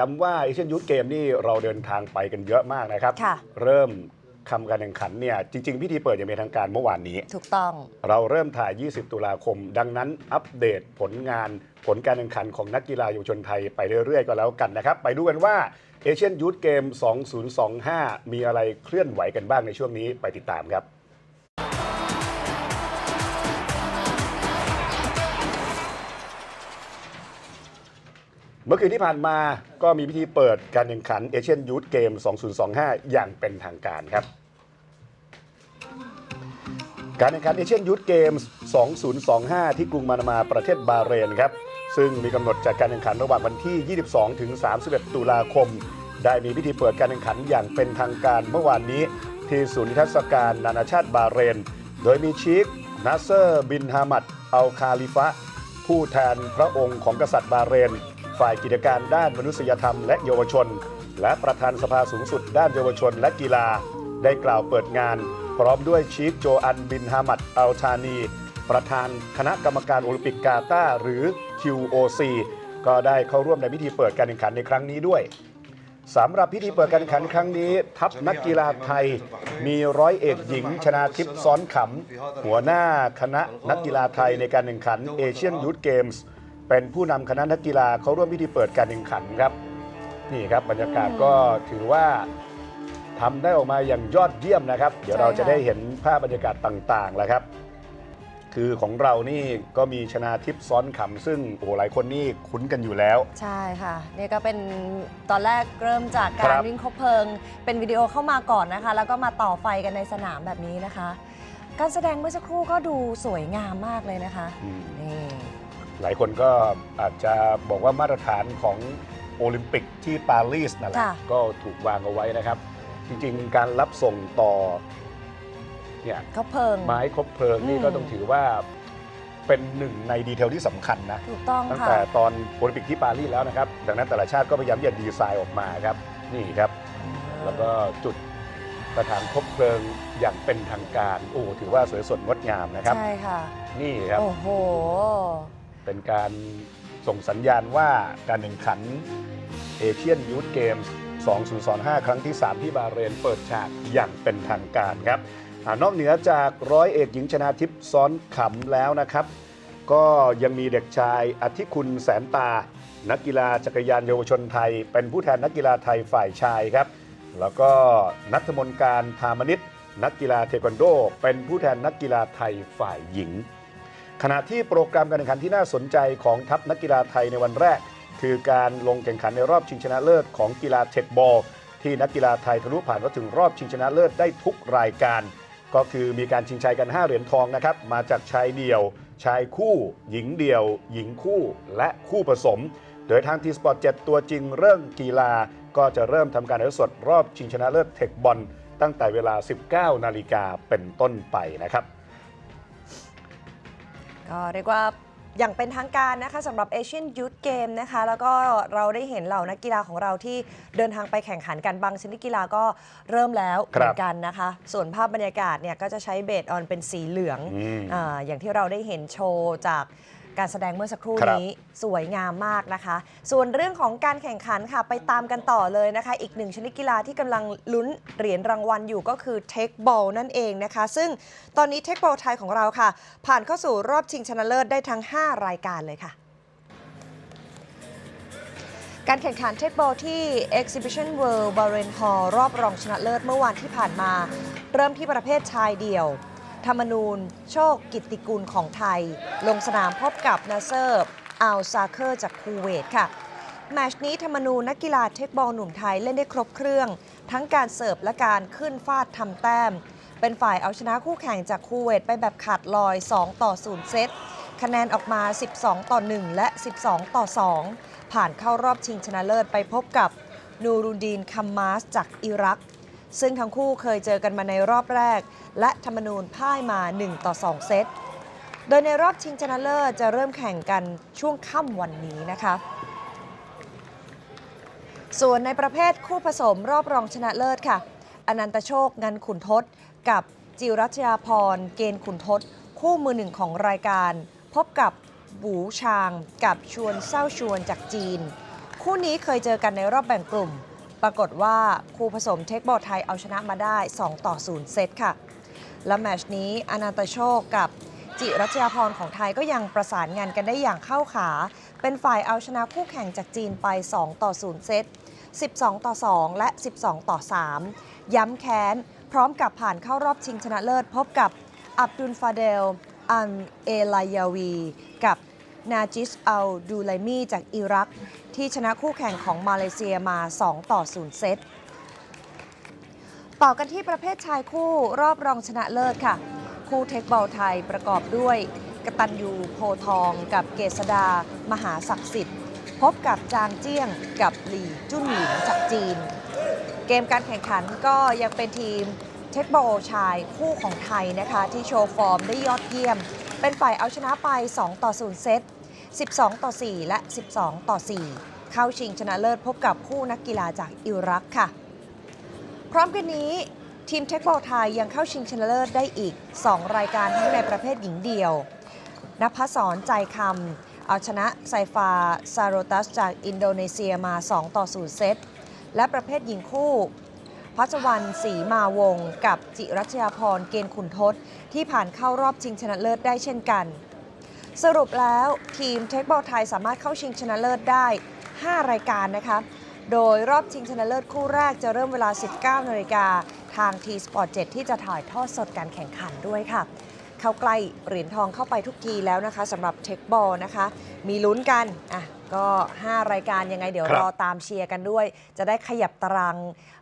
ย้ำว่าเอเชียนยูทเกมนี่เราเดินทางไปกันเยอะมากนะครับ ค่ะ เริ่มทำการแข่งขันเนี่ยจริง ๆ พิธีเปิดอย่างเป็นทางการเมื่อวานนี้ ถูกต้อง เราเริ่มถ่าย 20 ตุลาคม ดังนั้นอัปเดตผลงานผลการแข่งขันของนักกีฬาเยาวชนไทยไปเรื่อยๆ ก็แล้วกันนะครับ ไปดูกันว่าเอเชียนยูทเกม 2025 มีอะไรเคลื่อนไหวกันบ้างในช่วงนี้ไปติดตามครับ มื่อคืนที่ผ่านมาก็มีพิธีเปิดการแข่งขันเอเชียนยูทเกม 2025 อย่างเป็นทางการครับ การแข่งขันเอเชียนยูทเกมส์2025 ที่กรุงมานามาประเทศบาเรนครับซึ่งมีกำหนดจัดการแข่งขันระหว่างวันที่ 22 ถึง 31 ตุลาคม ได้มีพิธีเปิดการแข่งขันอย่างเป็นทางการเมื่อวานนี้ ที่ศูนย์นิทรรศการนานาชาติบาเรน โดยมีชีคนัสเซอร์ บินฮามัด อัลคาลิฟะ ผู้แทนพระองค์ของกษัตริย์บาเรน ฝ่ายกิจการด้านมนุษยธรรมและเยาวชน และประธานสภาสูงสุดด้านเยาวชนและกีฬา ได้กล่าวเปิดงาน พร้อมด้วยชีคโจอันบินฮามัดอัลชานี ประธานคณะกรรมการโอลิมปิกกาตาหรือ QOC ก็ได้เข้าร่วมในพิธีเปิดการแข่งขันในครั้งนี้ด้วยสำหรับพิธีเปิดการแข่งขันครั้งนี้ ทัพนักกีฬาไทยมีร้อยเอกหญิง ชนาทิพย์ซ้อนขำหัวหน้าคณะนักกีฬาไทยในการแข่งขันเอเชียนยูทเกมส์ เป็นผู้นำคณะนักกีฬาเข้าร่วมพิธีเปิดการแข่งขันครับ นี่ครับบรรยากาศก็ถือว่าทำได้ออกมาอย่างยอดเยี่ยมนะครับ เดี๋ยวเราจะได้เห็นภาพบรรยากาศต่างๆแล้วครับ คือของเรานี่ก็มีชนาทิพย์ซ้อนขำซึ่งโอ้โหหลายคนนี่คุ้นกันอยู่แล้ว ใช่ค่ะนี่ก็เป็นตอนแรกเริ่มจากครัการบ วิ่งคบเพลิง เป็นวิดีโอเข้ามาก่อนนะคะ แล้วก็มาต่อไฟกันในสนามแบบนี้นะคะ การแสดงเมื่อสักครู่ก็ดูสวยงามมากเลยนะคะอืมนี่ หลายคนก็อาจจะบอกว่ามาตรฐานของโอลิมปิกที่ปารีสนั่นแหละค่ะ ก็ถูกวางเอาไว้นะครับ จริงๆ การรับส่งต่อเนี่ยคบเพลิง ไม้คบเพลิงนี่อืม ก็ต้องถือว่าเป็นหนึ่งในดีเทลที่สำคัญนะ ถูกต้องตั้งค่ะ แต่ตอนโอลิมปิกที่ปารีสแล้วนะครับ ดังนั้นแต่ละชาติก็พยายามที่จะดีไซน์ออกมาครับ นี่ครับ แล้วก็จุดกระถางคบเพลิงอย่างเป็นทางการ โอ้ถือว่าสวยสดงดงามนะครับ ใช่ค่ะ นี่ครับ โอ้โห เป็นการส่งสัญญาณว่าการแข่งขันเอเชียนยูทเกมส์2025 ครั้งที่ 3 ที่บาเรนเปิดฉากอย่างเป็นทางการครับอนอกเหนือจากร้อยเอกหญิงชนาทิพย์ซ้อนขำแล้วนะครับ ก็ยังมีเด็กชายอธิคุณแสนตา นักกีฬาจักรยานเยาวชนไทย เป็นผู้แทนนักกีฬาไทยฝ่ายชายครับ แล้วก็นัทมนการธามนิตนักกีฬาเทควันโด เป็นผู้แทนนักกีฬาไทยฝ่ายหญิง ขณะที่โปรแกรมการแข่งขันที่น่าสนใจของทัพนักกีฬาไทยในวันแรก คือการลงแข่งขันในรอบชิงชนะเลิศของกีฬาเทคบอล ที่นักกีฬาไทยทะลุผ่านมาถึงรอบชิงชนะเลิศได้ทุกรายการ ก็คือมีการชิงชัยกัน 5 เหรียญทองนะครับมาจากชายเดี่ยว ชายคู่ หญิงเดี่ยว หญิงคู่และคู่ผสม โดยทางทีสปอร์ต7ตัวจริงเรื่องกีฬาก็จะเริ่มทำการถ่ายสดรอบชิงชนะเลิศเทคบอลตั้งแต่เวลา 19 นาฬิกาเป็นต้นไปนะครับ ก็เรียกว่าอย่างเป็นทางการนะคะสำหรับเอเชียนยูทเกมนะคะแล้วก็เราได้เห็นเหล่านักกีฬาของเราที่เดินทางไปแข่งขันกันบางชนิดกีฬาก็เริ่มแล้วครัเหบมือนกันนะคะ ส่วนภาพบรรยากาศเนี่ยก็จะใช้เบสออนเป็นสีเหลืองอืมอาอย่างที่เราได้เห็นโชว์จาก การแสดงเมื่อสักครู่ครับนี้สวยงามมากนะคะ ส่วนเรื่องของการแข่งขันค่ะไปตามกันต่อเลยนะคะ อีกหนึ่งชนิดกีฬาที่กำลังลุ้นเหรียญรางวัลอยู่ก็คือเทคบอลนั่นเองนะคะ ซึ่งตอนนี้เทคบอลไทยของเราค่ะ ผ่านเข้าสู่รอบชิงชนะเลิศได้ทั้ง 5 รายการเลยค่ะการแข่งขันเทคบอลที่ Exhibition World b a r e n Hall รอบรองชนะเลิศเมื่อวานที่ผ่านมา เริ่มที่ประเภทชายเดี่ยว ธรรมนูญ โชคกิตติกุลของไทย ลงสนามพบกับนาเซอร์อัลซาเคอร์จากคูเวตค่ะแมชนี้ธรรมนูนักกีฬาเทคบอลหนุ่มไทยเล่นได้ครบเครื่อง ทั้งการเสิร์ฟและการขึ้นฟาดทำแต้ม เป็นฝ่ายเอาชนะคู่แข่งจากคูเวตไปแบบขาดลอย 2 ต่อ 0 เซต คะแนนออกมา 12 ต่อ 1 และ 12 ต่อ 2 ผ่านเข้ารอบชิงชนะเลิศไปพบกับนูรุนดีนคัมมาสจากอิรัก ซึ่งทั้งคู่เคยเจอกันมาในรอบแรก และธรรมนูญพ่ายมา 1 ต่อ 2 เซต โดยในรอบชิงชนะเลิศจะเริ่มแข่งกันช่วงค่ำวันนี้นะคะ ส่วนในประเภทคู่ผสมรอบรองชนะเลิศค่ะ อนันตโชคงันขุนทศ กับจิรัชยาพร เกณฑ์ขุนทศ คู่มือหนึ่งของรายการ พบกับบูชาง กับชวนเศร้าชวนจากจีน คู่นี้เคยเจอกันในรอบแบ่งกลุ่ม ปรากฏว่าคู่ผสมเทคบอลไทยเอาชนะมาได้ 2 ต่อ 0 เซตค่ะ และแมชนี้อนันตโชคกับจิรัชยาพรของไทยก็ยังประสานงานกันได้อย่างเข้าขา เป็นฝ่ายเอาชนะคู่แข่งจากจีนไป 2 ต่อ 0 เซต 12 ต่อ 2 และ 12 ต่อ 3 ย้ำแค้น พร้อมกับผ่านเข้ารอบชิงชนะเลิศพบกับอับดุลฟาเดล อัมเอลายาวี กับ นาจิสอัลดูไลมีจากอิรัก ที่ชนะคู่แข่งของมาเลเซียมา 2 ต่อ 0 เซต ต่อกันที่ประเภทชายคู่รอบรองชนะเลิศค่ะ คู่เทคบอลไทยประกอบด้วย กตันยูโพทองกับเกษดา มหาศักดิ์สิทธิ์ พบกับจางเจี้ยงกับหลี่จุ้นหลินจากจีน เกมการแข่งขันก็ยังเป็นทีมเทคบอลชายคู่ของไทยนะคะ ที่โชว์ฟอร์มได้ยอดเยี่ยม เป็นฝ่ายเอาชนะไป 2 ต่อ 0 เซต 12 ต่อ 4 และ 12 ต่อ 4 เข้าชิงชนะเลิศพบกับคู่นักกีฬาจากอิรักค่ะ พร้อมกันนี้ทีมเทคบอลไทยยังเข้าชิงชนะเลิศได้อีก 2 รายการทั้งในประเภทหญิงเดี่ยวนภัสสรใจคำเอาชนะไซฟาซาโรตัสจากอินโดนีเซียมา 2 ต่อ 0 เซต และประเภทหญิงคู่ พัชวันศรีมาวง กับจิรัชยาพรเกณฑ์ขุนทศ ที่ผ่านเข้ารอบชิงชนะเลิศได้เช่นกัน สรุปแล้วทีมเทคบอลไทยสามารถเข้าชิงชนะเลิศได้ 5 รายการนะคะ โดยรอบชิงชนะเลิศคู่แรกจะเริ่มเวลา 19นาฬิกาทาง T Sport 7 ที่จะถ่ายทอดสดการแข่งขันด้วยค่ะ เข้าใกล้เหรียญทองเข้าไปทุกทีแล้วนะคะสำหรับเทคบอลนะคะ มีลุ้นกันอะ ก็ 5 รายการยังไงเดี๋ยวครับรอตามเชียร์กันด้วย จะได้ขยับตาราง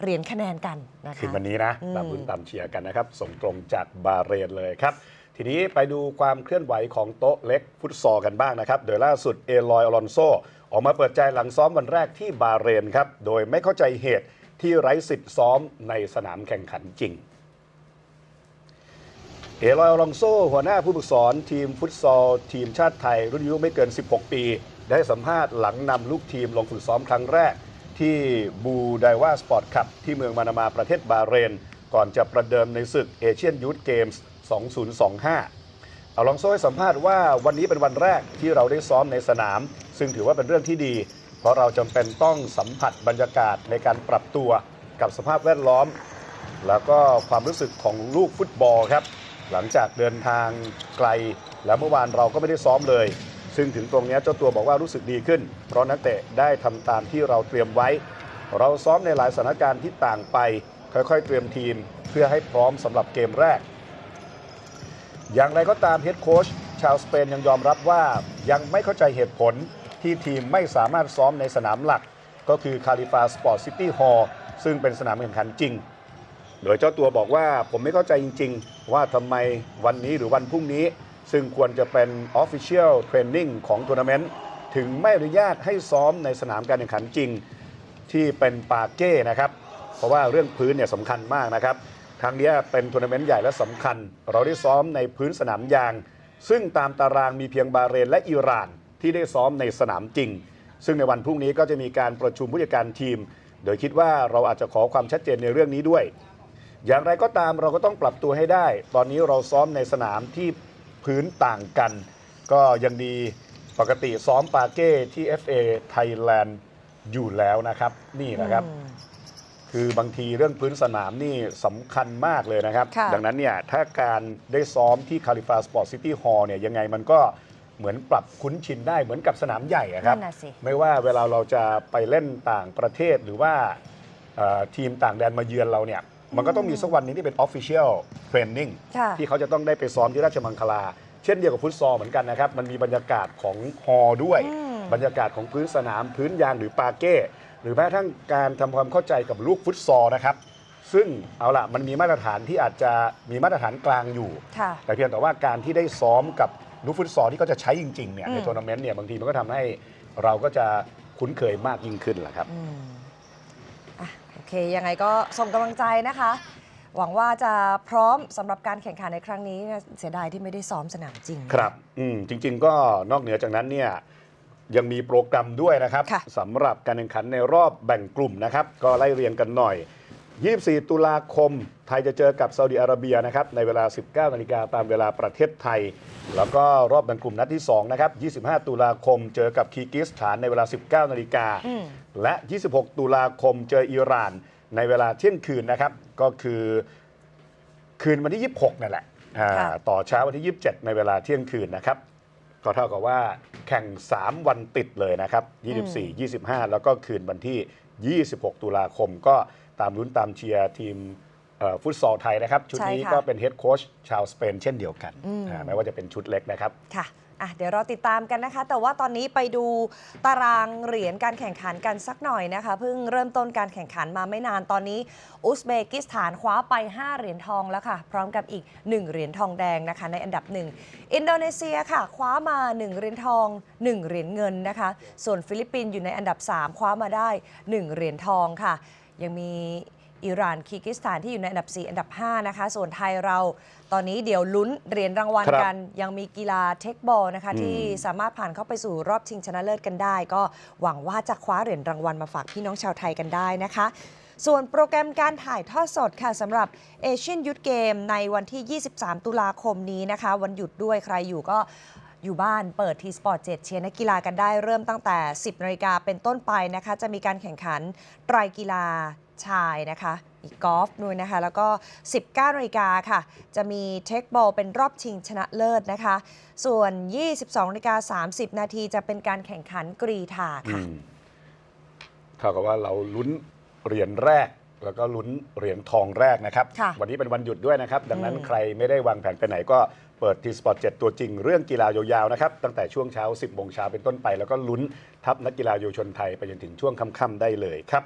เหรียญคะแนนกันนะคะคืนวันนี้นะอืมตามลุ้นตามเชียร์กันนะครับ ส่งตรงจากบาห์เรนเลยครับ ทีนี้ไปดูความเคลื่อนไหวของโต๊ะเล็กฟุตซอลกันบ้างนะครับ โดยล่าสุดเอลอยอลอนโซออกมาเปิดใจหลังซ้อมวันแรกที่บาห์เรนครับ โดยไม่เข้าใจเหตุที่ไร้สิทธิ์ซ้อมในสนามแข่งขันจริงเอลอยอลองโซหัวหน้าผู้ฝึกสอนทีมฟุตซอล ทีมชาติไทย รุ่นอายุไม่เกิน 16 ปี ได้สัมภาษณ์หลังนำลูกทีมลงฝึกซ้อมครั้งแรก ที่บูไดว่าสปอร์ตคัพที่เมืองมานามาประเทศบาเรน ก่อนจะประเดิมในศึกเอเชียนยูทเกมส์ 2025 เอาลองโซให้สัมภาษณ์ว่าวันนี้เป็นวันแรกที่เราได้ซ้อมในสนาม ซึ่งถือว่าเป็นเรื่องที่ดี เพราะเราจำเป็นต้องสัมผัสบรรยากาศในการปรับตัวกับสภาพแวดล้อม แล้วก็ความรู้สึกของลูกฟุตบอลครับ หลังจากเดินทางไกล แล้วเมื่อวานเราก็ไม่ได้ซ้อมเลย ซึ่งถึงตรงนี้เจ้าตัวบอกว่ารู้สึกดีขึ้น เพราะนักเตะได้ทำตามที่เราเตรียมไว้ เราซ้อมในหลายสถานการณ์ที่ต่างไป ค่อยๆ เตรียมทีมเพื่อให้พร้อมสำหรับเกมแรก อย่างไรก็ตามเฮดโค้ชชาวสเปนยังยอมรับว่ายังไม่เข้าใจเหตุผลที่ทีมไม่สามารถซ้อมในสนามหลัก ก็คือคาลิฟาสปอร์ตซิตี้ฮอลล์ซึ่งเป็นสนามแข่งขันจริง โดยเจ้าตัวบอกว่าผมไม่เข้าใจจริง ๆ ว่าทำไมวันนี้หรือวันพรุ่งนี้ ซึ่งควรจะเป็น Official Training ของทัวร์นาเมนต์ถึงไม่อนุญาตให้ซ้อมในสนามการแข่งขันจริง ที่เป็นปาเก้นะครับ เพราะว่าเรื่องพื้นเนี่ยสำคัญมากนะครับ ครั้งนี้เป็นทัวร์นาเมนต์ใหญ่และสำคัญ เราได้ซ้อมในพื้นสนามยาง ซึ่งตามตารางมีเพียงบาเรนและอิหร่าน ที่ได้ซ้อมในสนามจริง ซึ่งในวันพรุ่งนี้ก็จะมีการประชุมผู้จัดการทีม โดยคิดว่าเราอาจจะขอความชัดเจนในเรื่องนี้ด้วย อย่างไรก็ตามเราก็ต้องปรับตัวให้ได้ ตอนนี้เราซ้อมในสนามที่ พื้นต่างกัน ก็ยังดีปกติซ้อมปาเก้ที่ FA Thailand อยู่แล้วนะครับ นี่นะครับอืมคือบางทีเรื่องพื้นสนามนี่สำคัญมากเลยนะครับ ค่ะ ดังนั้นเนี่ยถ้าการได้ซ้อมที่คาลิฟาสปอร์ตซิตี้ฮอลล์เนี่ยยังไงมันก็เหมือนปรับคุ้นชินได้เหมือนกับสนามใหญ่อะครับ นั่นน่ะสิ ไม่ว่าเวลาเราจะไปเล่นต่างประเทศหรือว่าเอ่อทีมต่างแดนมาเยือนเราเนี่ย มันก็ต้องมีสักวันหนึงที่เป็น Official Training ค่ะ ที่เขาจะต้องได้ไปซ้อมที่ราชมังคลา เช่นเดียวกับฟุตซอลเหมือนกันนะครับ มันมีบรรยากาศของฮอลล์ด้วย อืม บรรยากาศของพื้นสนามพื้นยางหรือปาเก้ หรือแม้กระทั่งการทำความเข้าใจกับลูกฟุตซอลนะครับ ซึ่งเอาละมันมีมาตรฐานที่อาจจะมีมาตรฐานกลางอยู่ ค่ะ แต่เพียงแต่ว่าการที่ได้ซ้อมกับลูกฟุตซอลที่เขาจะใช้จริงๆเนี่ยอืม ในทัวร์นาเมนต์เนี่ยบางทีมันก็ทำให้เราก็จะคุ้นเคยมากยิ่งขึ้นแหละครับ อืมอะโอ เค ยังไงก็ส่งกำลังใจนะคะ หวังว่าจะพร้อมสำหรับการแข่งขันในครั้งนี้นะเสียดายที่ไม่ได้ซ้อมสนามจริง ครับอืมจริง ๆ ก็นอกเหนือจากนั้นเนี่ยยังมีโปรแกรมด้วยนะครับค่ะ สำหรับการแข่งขันในรอบแบ่งกลุ่มนะครับ ก็ไล่เรียงกันหน่อย 24 ตุลาคม ไทยจะเจอกับซาอุดิอาระเบียนะครับในเวลา 19 นาฬิกาตามเวลาประเทศไทย แล้วก็รอบแบ่งกลุ่มนัดที่2นะครับ 25 ตุลาคม เจอกับคีร์กิสถานในเวลา 19 นาฬิกาอืมและ 26 ตุลาคมเจออิหร่านในเวลาเที่ยงคืนนะครับ ก็คือคืนวันที่ 26 นั่นแหละอ่าค่ะต่อเช้าวันที่ 27 ในเวลาเที่ยงคืนนะครับ ก็เท่ากับว่าแข่ง 3 วันติดเลยนะครับ 24 25 แล้วก็คืนวันที่ 26 ตุลาคมก็ ตามลุ้นตามเชียร์ทีมเอ่อฟุตซอลไทยนะครับ ชุดนี้ใช่ค่ะก็เป็นเฮดโค้ชชาวสเปนเช่นเดียวกันอืมอ่าแม้ว่าจะเป็นชุดเล็กนะครับค่ะอะเดี๋ยวเราติดตามกันนะคะ แต่ว่าตอนนี้ไปดูตารางเหรียญการแข่งขันกันสักหน่อยนะคะ เพิ่งเริ่มต้นการแข่งขันมาไม่นานตอนนี้ อุซเบกิสถานคว้าไป 5 เหรียญทองแล้วค่ะ พร้อมกับอีก 1 เหรียญทองแดงนะคะ ในอันดับหนึ่งอินโดนีเซียค่ะ คว้ามา 1 เหรียญทอง 1 เหรียญเงินนะคะ ส่วนฟิลิปปินส์อยู่ในอันดับ 3 คว้ามาได้ 1 เหรียญทองค่ะ ยังมีอิหร่านคีร์กิสถานที่อยู่ในอันดับ 4 อันดับ 5 นะคะ ส่วนไทยเราตอนนี้เดี๋ยวลุ้นเหรียญรางวัลครับกัน ยังมีกีฬาเทคบอลนะคะอืมที่สามารถผ่านเข้าไปสู่รอบชิงชนะเลิศกันได้ ก็หวังว่าจะคว้าเหรียญรางวัลมาฝากพี่น้องชาวไทยกันได้นะคะ ส่วนโปรแกรมการถ่ายทอดสดค่ะสำหรับเอเชียนยุทธเกมในวันที่ 23 ตุลาคมนี้นะคะ วันหยุดด้วยใครอยู่ก็ อยู่บ้านเปิดทีสปอร์ต7เชียร์นักกีฬากันได้เริ่มตั้งแต่ 10นาฬิกาเป็นต้นไปนะคะ จะมีการแข่งขันไตรกีฬาชายนะคะ อีกกอล์ฟด้วยนะคะ แล้วก็ 19นาฬิกาค่ะ จะมีเทคบอลเป็นรอบชิงชนะเลิศนะคะ ส่วน 22นาฬิกา30 นาทีจะเป็นการแข่งขันกรีธาค่ะเท่ากับว่าเราลุ้นเหรียญแรก แล้วก็ลุ้นเหรียญทองแรกนะครับ ค่ะ วันนี้เป็นวันหยุดด้วยนะครับ ดังนั้นอืมใครไม่ได้วางแผนไปไหนก็เปิดทีสปอร์ต7ตัวจริงเรื่องกีฬายาวๆนะครับ ตั้งแต่ช่วงเช้า 10โมงเช้าเป็นต้นไป แล้วก็ลุ้นทัพนักกีฬาเยาวชนไทยไปจนถึงช่วงค่ำๆได้เลยครับ